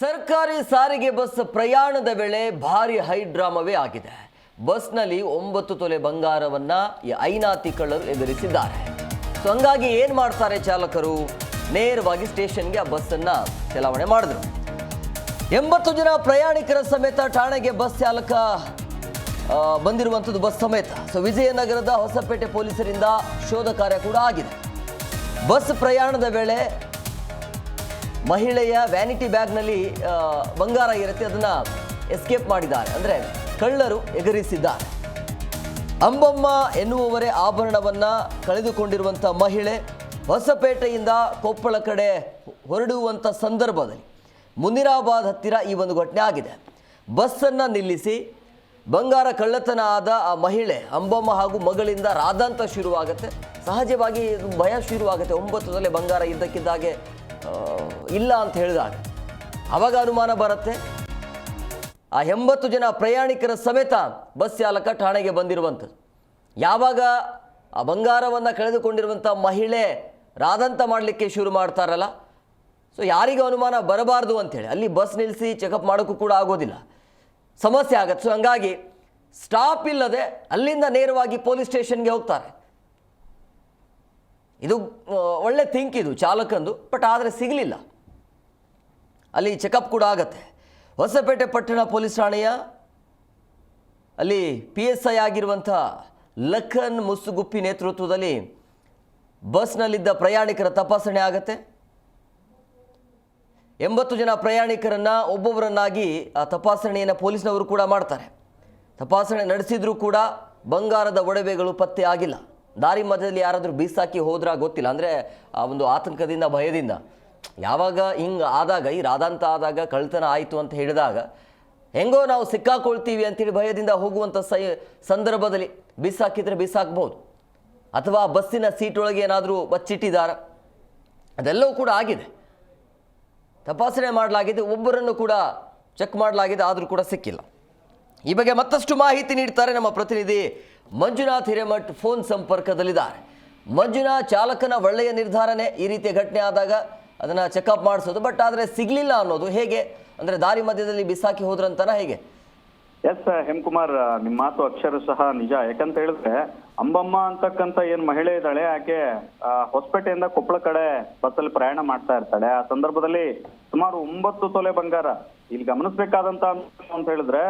ಸರ್ಕಾರಿ ಸಾರಿಗೆ ಬಸ್ ಪ್ರಯಾಣದ ವೇಳೆ ಭಾರಿ ಹೈಡ್ರಾಮವೇ ಆಗಿದೆ. ಬಸ್ನಲ್ಲಿ ಒಂಬತ್ತು ತೊಲೆ ಬಂಗಾರವನ್ನ ಈ ಐನಾತಿ ಕಳ್ಳರು ಎದುರಿಸಿದ್ದಾರೆ. ಸೊ ಹಂಗಾಗಿ ಏನ್ ಮಾಡ್ತಾರೆ ಚಾಲಕರು? ನೇರವಾಗಿ ಸ್ಟೇಷನ್ಗೆ ಆ ಬಸ್ಸನ್ನ ಚಲಾವಣೆ ಮಾಡಿದ್ರು. ಎಂಬತ್ತು ಜನ ಪ್ರಯಾಣಿಕರ ಸಮೇತ ಠಾಣೆಗೆ ಬಸ್ ಚಾಲಕ ಬಂದಿರುವಂಥದ್ದು ಬಸ್ ಸಮೇತ. ಸೊ ವಿಜಯನಗರದ ಹೊಸಪೇಟೆ ಪೊಲೀಸರಿಂದ ಶೋಧ ಕಾರ್ಯ ಕೂಡ ಆಗಿದೆ. ಬಸ್ ಪ್ರಯಾಣದ ವೇಳೆ ಮಹಿಳೆಯ ವ್ಯಾನಿಟಿ ಬ್ಯಾಗ್ನಲ್ಲಿ ಬಂಗಾರ ಇರುತ್ತೆ, ಅದನ್ನು ಎಸ್ಕೇಪ್ ಮಾಡಿದ್ದಾರೆ. ಅಂದರೆ ಕಳ್ಳರು ಎಗರಿಸಿದ್ದಾರೆ. ಅಂಬಮ್ಮ ಎನ್ನುವವರೇ ಆಭರಣವನ್ನು ಕಳೆದುಕೊಂಡಿರುವಂಥ ಮಹಿಳೆ ಹೊಸಪೇಟೆಯಿಂದ ಕೊಪ್ಪಳ ಕಡೆ ಹೊರಡುವಂಥ ಸಂದರ್ಭದಲ್ಲಿ ಮುನಿರಾಬಾದ್ ಹತ್ತಿರ ಈ ಒಂದು ಘಟನೆ ಆಗಿದೆ. ಬಸ್ಸನ್ನು ನಿಲ್ಲಿಸಿ ಬಂಗಾರ ಕಳ್ಳತನ ಆದ ಆ ಮಹಿಳೆ ಅಂಬಮ್ಮ ಹಾಗೂ ಮಗಳಿಂದ ರಾದಾಂತ ಶುರುವಾಗುತ್ತೆ. ಸಹಜವಾಗಿ ಭಯ ಶುರುವಾಗುತ್ತೆ. ಒಂಬತ್ತು ತೊಲೆ ಬಂಗಾರ ಇದ್ದಕ್ಕಿದ್ದಾಗೆ ಇಲ್ಲ ಅಂತ ಹೇಳಿದಾಗ ಅವಾಗ ಅನುಮಾನ ಬರುತ್ತೆ. ಆ ಎಂಬತ್ತು ಜನ ಪ್ರಯಾಣಿಕರ ಸಮೇತ ಬಸ್ ಚಾಲಕ ಠಾಣೆಗೆ ಬಂದಿರುವಂಥದ್ದು. ಯಾವಾಗ ಆ ಬಂಗಾರವನ್ನು ಕಳೆದುಕೊಂಡಿರುವಂಥ ಮಹಿಳೆ ರಾದಂತ ಮಾಡಲಿಕ್ಕೆ ಶುರು ಮಾಡ್ತಾರಲ್ಲ, ಸೊ ಯಾರಿಗೂ ಅನುಮಾನ ಬರಬಾರ್ದು ಅಂಥೇಳಿ. ಅಲ್ಲಿ ಬಸ್ ನಿಲ್ಲಿಸಿ ಚೆಕಪ್ ಮಾಡೋಕ್ಕೂ ಕೂಡ ಆಗೋದಿಲ್ಲ. ಸಮಸ್ಯೆ ಆಗತ್ತೆ. ಸೊ ಹಂಗಾಗಿ ಸ್ಟಾಪ್ ಇಲ್ಲದೆ ಅಲ್ಲಿಂದ ನೇರವಾಗಿ ಪೊಲೀಸ್ ಸ್ಟೇಷನ್ಗೆ ಹೋಗ್ತಾರೆ. ಇದು ಒಳ್ಳೆ ಥಿಂಕ್ ಇದು, ಚಾಲಕಂದು ಬಟ್ ಆದರೆ ಸಿಗಲಿಲ್ಲ. ಅಲ್ಲಿ ಚೆಕಪ್ ಕೂಡ ಆಗತ್ತೆ. ಹೊಸಪೇಟೆ ಪಟ್ಟಣ ಪೊಲೀಸ್ ಠಾಣೆಯ ಅಲ್ಲಿ ಪಿ ಎಸ್ ಐ ಆಗಿರುವಂಥ ಲಖನ್ ಮುಸುಗುಪ್ಪಿ ನೇತೃತ್ವದಲ್ಲಿ ಬಸ್ನಲ್ಲಿದ್ದ ಪ್ರಯಾಣಿಕರ ತಪಾಸಣೆ ಆಗತ್ತೆ. ಎಂಬತ್ತು ಜನ ಪ್ರಯಾಣಿಕರನ್ನು ಒಬ್ಬೊಬ್ಬರನ್ನಾಗಿ ಆ ತಪಾಸಣೆಯನ್ನು ಪೊಲೀಸ್ನವರು ಕೂಡ ಮಾಡ್ತಾರೆ. ತಪಾಸಣೆ ನಡೆಸಿದರೂ ಕೂಡ ಬಂಗಾರದ ಒಡವೆಗಳು ಪತ್ತೆ ಆಗಿಲ್ಲ. ದಾರಿ ಮಧ್ಯದಲ್ಲಿ ಯಾರಾದರೂ ಬೀಸಾಕಿ ಹೋದ್ರ ಗೊತ್ತಿಲ್ಲ. ಅಂದರೆ ಆ ಒಂದು ಆತಂಕದಿಂದ, ಭಯದಿಂದ. ಯಾವಾಗ ಹಿಂಗೆ ಆದಾಗ, ಈ ರಾಧಾಂತ ಆದಾಗ ಕಳ್ತನ ಆಯಿತು ಅಂತ ಹೇಳಿದಾಗ, ಹೆಂಗೋ ನಾವು ಸಿಕ್ಕಾಕೊಳ್ತೀವಿ ಅಂತೇಳಿ ಭಯದಿಂದ ಹೋಗುವಂಥ ಸೈ, ಸಂದರ್ಭದಲ್ಲಿ ಬೀಸಾಕಿದ್ರೆ ಬೀಸಾಕ್ಬೋದು. ಅಥವಾ ಬಸ್ಸಿನ ಸೀಟ್ ಒಳಗೆ ಏನಾದರೂ ಬಚ್ಚಿಟ್ಟಿದ್ದಾರ ಅದೆಲ್ಲವೂ ಕೂಡ ಆಗಿದೆ. ತಪಾಸಣೆ ಮಾಡಲಾಗಿದೆ, ಒಬ್ಬರನ್ನು ಕೂಡ ಚೆಕ್ ಮಾಡಲಾಗಿದೆ, ಆದರೂ ಕೂಡ ಸಿಕ್ಕಿಲ್ಲ. ಈ ಬಗ್ಗೆ ಮತ್ತಷ್ಟು ಮಾಹಿತಿ ನೀಡ್ತಾರೆ ನಮ್ಮ ಪ್ರತಿನಿಧಿ ಮಂಜುನಾಥ್ ಹಿರೇಮಠ್ ಫೋನ್ ಸಂಪರ್ಕದಲ್ಲಿದ್ದಾರೆ. ಮಂಜುನಾಥ್ ಚಾಲಕನ ಒಳ್ಳೆಯ ನಿರ್ಧಾರನೇ ಈ ರೀತಿಯ ಘಟನೆ ಆದಾಗ ಅದನ್ನು ಚೆಕಪ್ ಮಾಡಿಸೋದು ಬಟ್ ಆದರೆ ಸಿಗಲಿಲ್ಲ ಅನ್ನೋದು ಹೇಗೆ? ಅಂದರೆ ದಾರಿ ಮಧ್ಯದಲ್ಲಿ ಬಿಸಾಕಿ ಹೋದ್ರಂತನ ಹೇಗೆ? ಎಸ್ ಹೇಮಕುಮಾರ್ ನಿಮ್ಮ ಮಾತು ಅಕ್ಷರ ಸಹ ನಿಜ. ಯಾಕಂತ ಹೇಳಿದ್ರೆ ಅಂಬಮ್ಮ ಅಂತಕ್ಕಂತ ಏನ್ ಮಹಿಳೆ ಇದ್ದಾಳೆ, ಆಕೆ ಹೊಸಪೇಟೆಯಿಂದ ಕೊಪ್ಪಳ ಕಡೆ ಬಸ್ಸಲ್ಲಿ ಪ್ರಯಾಣ ಮಾಡ್ತಾ ಇರ್ತಾಳೆ. ಆ ಸಂದರ್ಭದಲ್ಲಿ ಸುಮಾರು ಒಂಬತ್ತು ತೊಲೆ ಬಂಗಾರ. ಇಲ್ಲಿ ಗಮನಿಸ್ಬೇಕಾದಂತ ಅಂತ ಹೇಳಿದ್ರೆ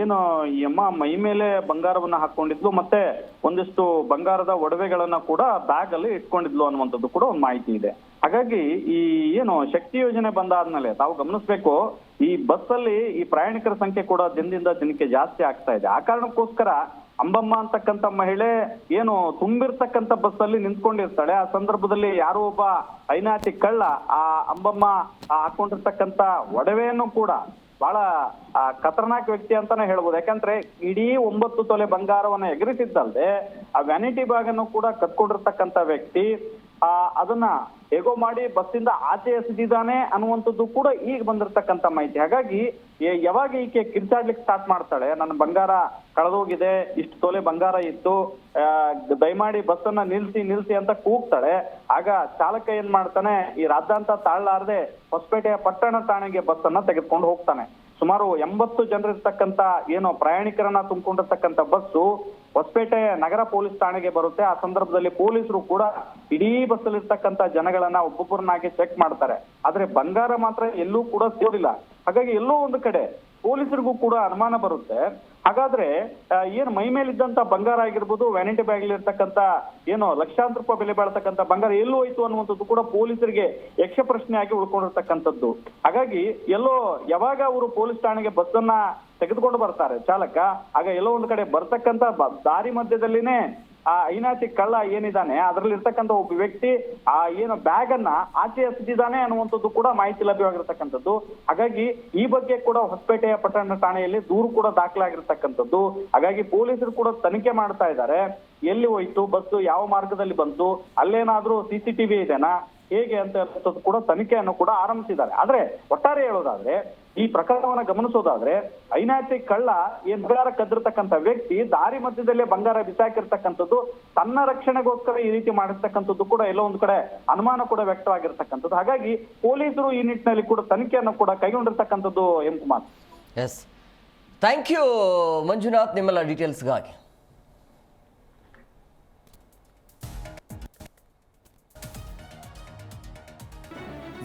ಏನು ಯಮ್ಮ ಮೈ ಮೇಲೆ ಬಂಗಾರವನ್ನ ಹಾಕೊಂಡಿದ್ಲು ಮತ್ತೆ ಒಂದಿಷ್ಟು ಬಂಗಾರದ ಒಡವೆಗಳನ್ನ ಕೂಡ ಬ್ಯಾಗ್ ಅಲ್ಲಿ ಇಟ್ಕೊಂಡಿದ್ಲು ಅನ್ನುವಂಥದ್ದು ಕೂಡ ಒಂದು ಮಾಹಿತಿ ಇದೆ. ಹಾಗಾಗಿ ಈ ಏನು ಶಕ್ತಿ ಯೋಜನೆ ಬಂದಾದ್ಮೇಲೆ ತಾವು ಗಮನಿಸ್ಬೇಕು, ಈ ಬಸ್ ಅಲ್ಲಿ ಈ ಪ್ರಯಾಣಿಕರ ಸಂಖ್ಯೆ ಕೂಡ ದಿನದಿಂದ ದಿನಕ್ಕೆ ಜಾಸ್ತಿ ಆಗ್ತಾ ಇದೆ. ಆ ಕಾರಣಕ್ಕೋಸ್ಕರ ಅಂಬಮ್ಮ ಅಂತಕ್ಕಂಥ ಮಹಿಳೆ ಏನು ತುಂಬಿರ್ತಕ್ಕಂತ ಬಸ್ ಅಲ್ಲಿ ನಿಂತ್ಕೊಂಡಿರ್ತಾಳೆ. ಆ ಸಂದರ್ಭದಲ್ಲಿ ಯಾರೋ ಒಬ್ಬ ಐನಾಟಿ ಕಳ್ಳ ಆ ಅಂಬಮ್ಮ ಆ ಹಾಕೊಂಡಿರ್ತಕ್ಕಂತ ಒಡವೆಯನ್ನು ಕೂಡ ಬಹಳ ಖತರ್ನಾಕ್ ವ್ಯಕ್ತಿ ಅಂತಾನೆ ಹೇಳ್ಬೋದು. ಯಾಕಂದ್ರೆ ಇಡೀ ಒಂಬತ್ತು ತೊಲೆ ಬಂಗಾರವನ್ನ ಎಗರಿಸಿದ್ದಲ್ದೆ, ಆ ವ್ಯಾನಿಟಿ ಬ್ಯಾಗ್ ಕೂಡ ಕತ್ಕೊಂಡಿರ್ತಕ್ಕಂತ ವ್ಯಕ್ತಿ ಅದನ್ನ ಹೇಗೋ ಮಾಡಿ ಬಸ್ಸಿಂದ ಆಚೆ ಎಸೆದಿದ್ದಾನೆ ಅನ್ನುವಂಥದ್ದು ಕೂಡ ಈಗ ಬಂದಿರತಕ್ಕಂತ ಮಾಹಿತಿ. ಹಾಗಾಗಿ ಯಾವಾಗ ಈಕೆ ಕಿರ್ಚಾಡ್ಲಿಕ್ಕೆ ಸ್ಟಾರ್ಟ್ ಮಾಡ್ತಾಳೆ? ನನ್ನ ಬಂಗಾರ ಕಳೆದೋಗಿದೆ, ಇಷ್ಟು ತೊಲೆ ಬಂಗಾರ ಇತ್ತು ದಯಮಾಡಿ ಬಸ್ಸನ್ನ ನಿಲ್ಸಿ ನಿಲ್ಸಿ ಅಂತ ಕೂಗ್ತಾಳೆ. ಆಗ ಚಾಲಕ ಏನ್ ಮಾಡ್ತಾನೆ, ಈ ರಾಜ್ಯಾಂತ ತಾಳ್ಲಾರದೆ ಹೊಸಪೇಟೆಯ ಪಟ್ಟಣ ಠಾಣೆಗೆ ಬಸ್ಸನ್ನ ತೆಗೆದುಕೊಂಡು ಹೋಗ್ತಾನೆ. ಸುಮಾರು ಎಂಬತ್ತು ಜನರಿರ್ತಕ್ಕಂತ ಏನೋ ಪ್ರಯಾಣಿಕರನ್ನ ತುಂಬಿಕೊಂಡಿರ್ತಕ್ಕಂತ ಬಸ್ಸು ಹೊಸಪೇಟೆ ನಗರ ಪೊಲೀಸ್ ಠಾಣೆಗೆ ಬರುತ್ತೆ. ಆ ಸಂದರ್ಭದಲ್ಲಿ ಪೊಲೀಸರು ಕೂಡ ಇಡೀ ಬಸ್ಸಲ್ಲಿರ್ತಕ್ಕಂತ ಜನಗಳನ್ನ ಒಬ್ಬೊಬ್ಬರನ್ನಾಗಿ ಚೆಕ್ ಮಾಡ್ತಾರೆ. ಆದ್ರೆ ಬಂಗಾರ ಮಾತ್ರ ಎಲ್ಲೂ ಕೂಡ ಸಿಗೋದಿಲ್ಲ. ಹಾಗಾಗಿ ಎಲ್ಲೋ ಒಂದು ಕಡೆ ಪೊಲೀಸರಿಗೂ ಕೂಡ ಅನುಮಾನ ಬರುತ್ತೆ. ಹಾಗಾದ್ರೆ ಏನು ಮೈ ಮೇಲಿದ್ದಂತ ಬಂಗಾರ ಆಗಿರ್ಬೋದು ವ್ಯಾನಿಟಿ ಬ್ಯಾಗ್ ಇರ್ತಕ್ಕಂತ ಏನು ಲಕ್ಷಾಂತರ ರೂಪಾಯಿ ಬೆಲೆ ಬಾಳ್ತಕ್ಕಂತ ಬಂಗಾರ ಎಲ್ಲೂ ಹೋಯ್ತು ಅನ್ನುವಂಥದ್ದು ಕೂಡ ಪೊಲೀಸರಿಗೆ ಯಕ್ಷ ಪ್ರಶ್ನೆಯಾಗಿ ಉಳ್ಕೊಂಡಿರ್ತಕ್ಕಂಥದ್ದು. ಹಾಗಾಗಿ ಎಲ್ಲೋ ಯಾವಾಗ ಅವರು ಪೊಲೀಸ್ ಠಾಣೆಗೆ ಬಸ್ಸನ್ನ ತೆಗೆದುಕೊಂಡು ಬರ್ತಾರೆ, ಚಾಲಕ, ಆಗ ಎಲ್ಲೋ ಒಂದು ಕಡೆ ಬರ್ತಕ್ಕಂತ ದಾರಿ ಮಧ್ಯದಲ್ಲಿನೇ ಆ ಐನಾತಿ ಕಳ್ಳ ಏನಿದಾನೆ ಅದರಲ್ಲಿ ಇರ್ತಕ್ಕಂತ ಒಬ್ಬ ವ್ಯಕ್ತಿ ಆ ಏನು ಬ್ಯಾಗ್ ಅನ್ನ ಆಚೆ ಎಸೆದಿದ್ದಾನೆ ಅನ್ನುವಂಥದ್ದು ಕೂಡ ಮಾಹಿತಿ ಲಭ್ಯವಾಗಿರ್ತಕ್ಕಂಥದ್ದು. ಹಾಗಾಗಿ ಈ ಬಗ್ಗೆ ಕೂಡ ಹೊಸಪೇಟೆಯ ಪಟ್ಟಣ ಠಾಣೆಯಲ್ಲಿ ದೂರು ಕೂಡ ದಾಖಲಾಗಿರ್ತಕ್ಕಂಥದ್ದು. ಹಾಗಾಗಿ ಪೊಲೀಸರು ಕೂಡ ತನಿಖೆ ಮಾಡ್ತಾ ಇದ್ದಾರೆ. ಎಲ್ಲಿ ಹೋಯ್ತು ಬಸ್ ಯಾವ ಮಾರ್ಗದಲ್ಲಿ ಬಂತು, ಅಲ್ಲೇನಾದ್ರೂ ಸಿಸಿಟಿವಿ ಇದೆನಾ? ಹೇಗೆ ಅಂತ ಕೂಡ ತನಿಖೆಯನ್ನು ಕೂಡ ಆರಂಭಿಸಿದ್ದಾರೆ. ಆದ್ರೆ ಒಟ್ಟಾರೆ ಹೇಳೋದಾದ್ರೆ, ಈ ಪ್ರಕರಣವನ್ನು ಗಮನಿಸೋದಾದ್ರೆ ಐನಾತಿ ಕಳ್ಳ ಏನ್ ಬಂಗಾರ ಕದ್ದಿರ್ತಕ್ಕಂಥ ವ್ಯಕ್ತಿ ದಾರಿ ಮಧ್ಯದಲ್ಲೇ ಬಂಗಾರ ಬಿಸಾಕಿರ್ತಕ್ಕಂಥದ್ದು, ತನ್ನ ರಕ್ಷಣೆಗೋಸ್ಕರ ಈ ರೀತಿ ಮಾಡಿರ್ತಕ್ಕಂಥದ್ದು ಕೂಡ ಎಲ್ಲೋ ಒಂದು ಕಡೆ ಅನುಮಾನ ಕೂಡ ವ್ಯಕ್ತವಾಗಿರ್ತಕ್ಕಂಥದ್ದು. ಹಾಗಾಗಿ ಪೊಲೀಸರು ಈ ನಿಟ್ಟಿನಲ್ಲಿ ಕೂಡ ತನಿಖೆಯನ್ನು ಕೂಡ ಕೈಗೊಂಡಿರ್ತಕ್ಕಂಥದ್ದು M Kumar. Yes thank you Manjunath, ನಿಮ್ಮೆಲ್ಲ ಡೀಟೇಲ್ಸ್ಗಾಗಿ